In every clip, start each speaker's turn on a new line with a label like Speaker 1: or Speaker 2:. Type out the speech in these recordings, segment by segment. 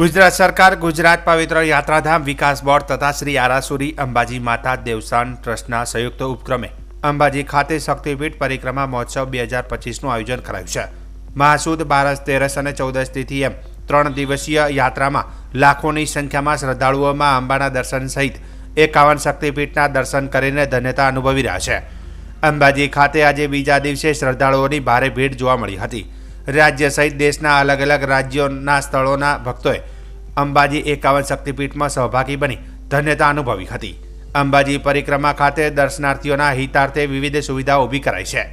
Speaker 1: ગુજરાત સરકાર, ગુજરાત પવિત્ર યાત્રાધામ વિકાસ બોર્ડ તથા શ્રી આરાસુરી અંબાજી માતા દેવસાન ટ્રસ્ટના સંયુક્ત ઉપક્રમે અંબાજી ખાતે શક્તિપીઠ પરિક્રમા મહોત્સવ બે હજાર પચીસનું આયોજન કરાયું છે. મહાસુદ બારસ, તેરસ અને ચૌદસ તિથિ એમ ત્રણ દિવસીય યાત્રામાં લાખોની સંખ્યામાં શ્રદ્ધાળુઓમાં અંબાના દર્શન સહિત એકાવન શક્તિપીઠના દર્શન કરીને ધન્યતા અનુભવી રહ્યા છે. અંબાજી ખાતે આજે બીજા દિવસે શ્રદ્ધાળુઓની ભારે ભીડ જોવા મળી હતી. રાજ્ય સહિત દેશના અલગ અલગ રાજ્યોના સ્થળોના ભક્તોએ અંબાજી એકાવન શક્તિપીઠમાં સહભાગી બની ધન્યતા અનુભવી હતી. અંબાજી પરિક્રમા ખાતે દર્શનાર્થીઓના હિતાર્થે વિવિધ સુવિધાઓ ઊભી કરાઈ છે.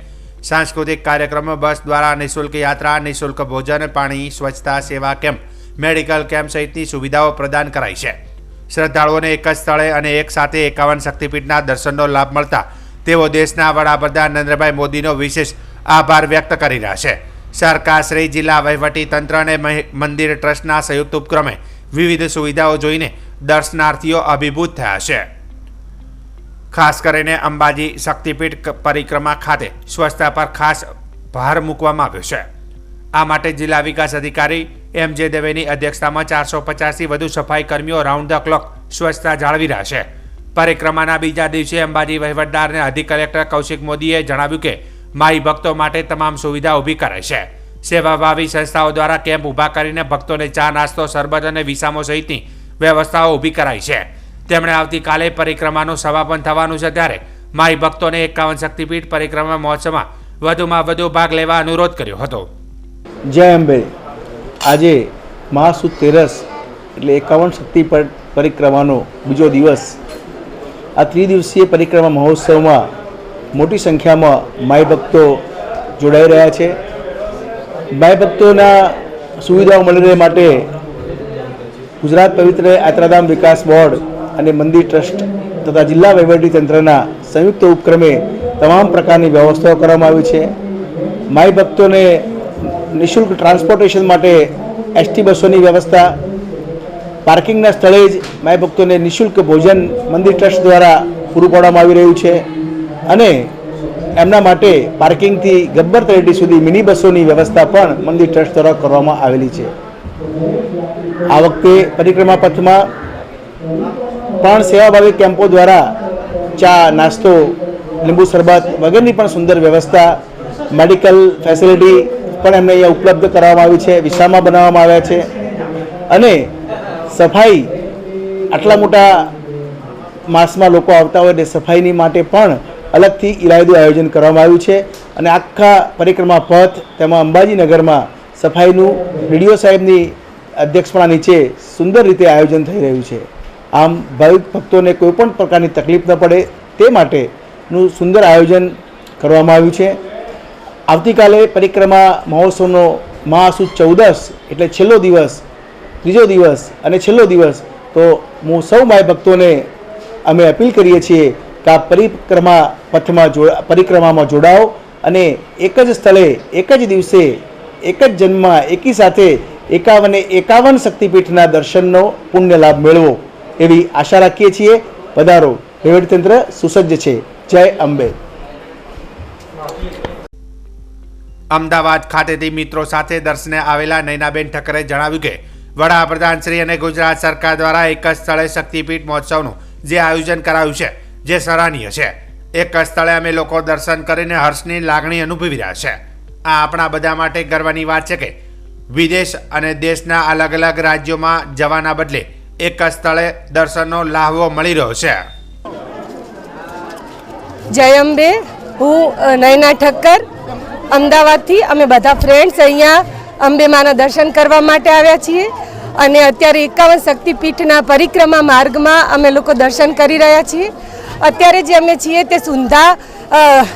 Speaker 1: સાંસ્કૃતિક કાર્યક્રમો, બસ દ્વારા નિઃશુલ્ક યાત્રા, નિઃશુલ્ક ભોજન, પાણી, સ્વચ્છતા, સેવા કેમ્પ, મેડિકલ કેમ્પ સહિતની સુવિધાઓ પ્રદાન કરાઈ છે. શ્રદ્ધાળુઓને એક જ સ્થળે અને એક સાથે એકાવન શક્તિપીઠના દર્શનનો લાભ મળતા તેઓ દેશના વડાપ્રધાન નરેન્દ્રભાઈ મોદીનો વિશેષ આભાર વ્યક્ત કરી રહ્યા છે. સરકાર શ્રી જિલ્લા વહીવટી તંત્ર અને મંદિર ટ્રસ્ટના સંયુક્ત ઉપક્રમે વિવિધ સુવિધાઓ જોઈને દર્શનાર્થીઓ અભિભૂત થયા છે. ખાસ કરીને અંબાજી શક્તિપીઠ પરિક્રમા ખાતે સ્વચ્છતા પર ખાસ ભાર મૂકવામાં આવ્યો છે. આ માટે જિલ્લા વિકાસ અધિકારી એમ જે દવેની અધ્યક્ષતામાં ચારસો પચાસથી વધુ સફાઈ કર્મીઓ રાઉન્ડ ધ ક્લોક સ્વચ્છતા જાળવી રહ્યા છે. પરિક્રમાના બીજા દિવસે અંબાજી વહીવટદાર અને અધિક કલેક્ટર કૌશિક મોદીએ જણાવ્યું કે માઈ ભક્તો માટે તમામ સુવિધા ઊભી કરાઈ છે. સેવાભાવી સંસ્થાઓ દ્વારા કેમ્પ ઊભા કરીને ભક્તોને ચા, નાસ્તો, શરબત અને વિસામો સહિતની વ્યવસ્થાઓ ઊભી કરાઈ છે. તેમણે આવતીકાલે પરિક્રમાનું સમાપન થવાનું છે ત્યારે માઈ ભક્તોને એકાવન શક્તિપીઠ પરિક્રમા મહોત્સવમાં વધુમાં વધુ ભાગ લેવા અનુરોધ કર્યો હતો.
Speaker 2: જય અંબે. આજે મહાસુદ તેરસ એટલે એકાવન શક્તિ પર- પરિક્રમાનો બીજો દિવસ. આ ત્રિદિવસીય પરિક્રમા મહોત્સવમાં મોટી સંખ્યામાં માય ભક્તો જોડાઈ રહ્યા છે. માય ભક્તોના સુવિધાઓ મળી રહે માટે ગુજરાત પવિત્ર યાત્રાધામ વિકાસ બોર્ડ અને મંદિર ટ્રસ્ટ તથા જિલ્લા વહીવટી તંત્રના સંયુક્ત ઉપક્રમે તમામ પ્રકારની વ્યવસ્થાઓ કરવામાં આવી છે. માય ભક્તોને નિઃશુલ્ક ટ્રાન્સપોર્ટેશન માટે એસટી બસોની વ્યવસ્થા, પાર્કિંગના સ્થળે જ માય ભક્તોને નિઃશુલ્ક ભોજન મંદિર ટ્રસ્ટ દ્વારા પૂરું પાડવામાં આવી રહ્યું છે. અને એમના માટે પાર્કિંગથી ગબ્બર તળેટી સુધી મિની બસોની વ્યવસ્થા પણ મંદિર ટ્રસ્ટ દ્વારા કરવામાં આવેલી છે. આ વખતે પરિક્રમા પથમાં પણ સેવાભાવી કેમ્પો દ્વારા ચા, નાસ્તો, લીંબુ શરબત વગેરેની પણ સુંદર વ્યવસ્થા, મેડિકલ ફેસિલિટી પણ એમને અહીંયા ઉપલબ્ધ કરાવવામાં આવી છે વિશામાં બનાવવામાં આવ્યા છે. અને સફાઈ, આટલા મોટા માસમાં લોકો આવતા હોય એટલે સફાઈની માટે પણ અલગથી ઇરાયદું આયોજન કરવામાં આવ્યું છે અને આખા પરિક્રમા પથ તેમાં અંબાજીનગરમાં સફાઈનું ડીડીઓ સાહેબની અધ્યક્ષપણા નીચે સુંદર રીતે આયોજન થઈ રહ્યું છે. આમ ભાવિક ભક્તોને કોઈપણ પ્રકારની તકલીફ ન પડે તે માટેનું સુંદર આયોજન કરવામાં આવ્યું છે. આવતીકાલે પરિક્રમા મહોત્સવનો મહાસુદ ચૌદસ એટલે છેલ્લો દિવસ, ત્રીજો દિવસ અને છેલ્લો દિવસ તો હું સૌ માય ભક્તોને અમે અપીલ કરીએ છીએ કે આ પરિક્રમા પથમાં જોડા પરિક્રમામાં જોડાઓ અને એક જ સ્થળે, એક જ દિવસે, એક જ જન્મમાં, એકી સાથે એકાવને, એકાવન શક્તિપીઠના દર્શનનો પુણ્ય લાભ મેળવો એવી આશા રાખીએ છીએ. પધારો. વહીવટીતંત્ર સુસજ્જ છે. જય અંબે.
Speaker 1: અમદાવાદ ખાતેથી મિત્રો સાથે દર્શને આવેલા નૈનાબેન ઠક્કરે જણાવ્યું કે, વડાપ્રધાન શ્રી અને ગુજરાત સરકાર દ્વારા એક જ સ્થળે શક્તિપીઠ મહોત્સવનું જે આયોજન કરાયું છે જે સરાહનીય છે. એક સ્થળે અમે લોકો દર્શન કરીને હર્ષની લાગણી અનુભવી રહ્યા છે. આ આપણા બધા માટે ગર્વની વાત છે કે વિદેશ અને દેશના અલગ અલગ રાજ્યોમાં જવાના બદલે એક સ્થળે દર્શનનો લાહવો મળી રહ્યો છે.
Speaker 3: જય અંબે, હું નયના ઠક્કર. અમદાવાદથી અમે બધા ફ્રેન્ડ્સ અહીંયા અંબે માના દર્શન કરવા માટે આવ્યા છીએ. અને અત્યારે એકાવન શક્તિપીઠના પરિક્રમા માર્ગમાં અમે લોકો દર્શન કરી રહ્યા છીએ. અત્યારે જે અમે છીએ તે સુંધા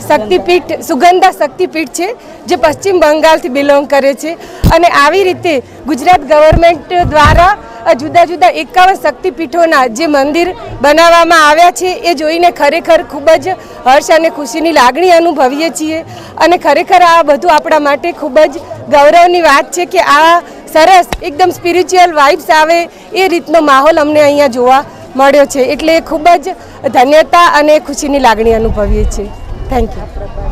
Speaker 3: શક્તિપીઠ, સુગંધા શક્તિપીઠ છે, જે પશ્ચિમ બંગાળથી બિલોંગ કરે છે. અને આવી રીતે ગુજરાત ગવર્મેન્ટ દ્વારા જુદા જુદા એકાવન શક્તિપીઠોના જે મંદિર બનાવવામાં આવ્યા છે, એ જોઈને ખરેખર ખૂબ જ હર્ષ અને ખુશીની લાગણી અનુભવીએ છીએ. અને ખરેખર આ બધું આપણા માટે ખૂબ જ ગૌરવની વાત છે કે આ સરસ, એકદમ સ્પિરિચ્યુઅલ વાઇબ્સ આવે એ રીતનો માહોલ અમને અહીંયા જોવા મળ્યો છે. એટલે ખૂબ જ ધન્યતા અને ખુશીની લાગણી અનુભવીએ છીએ. Thank you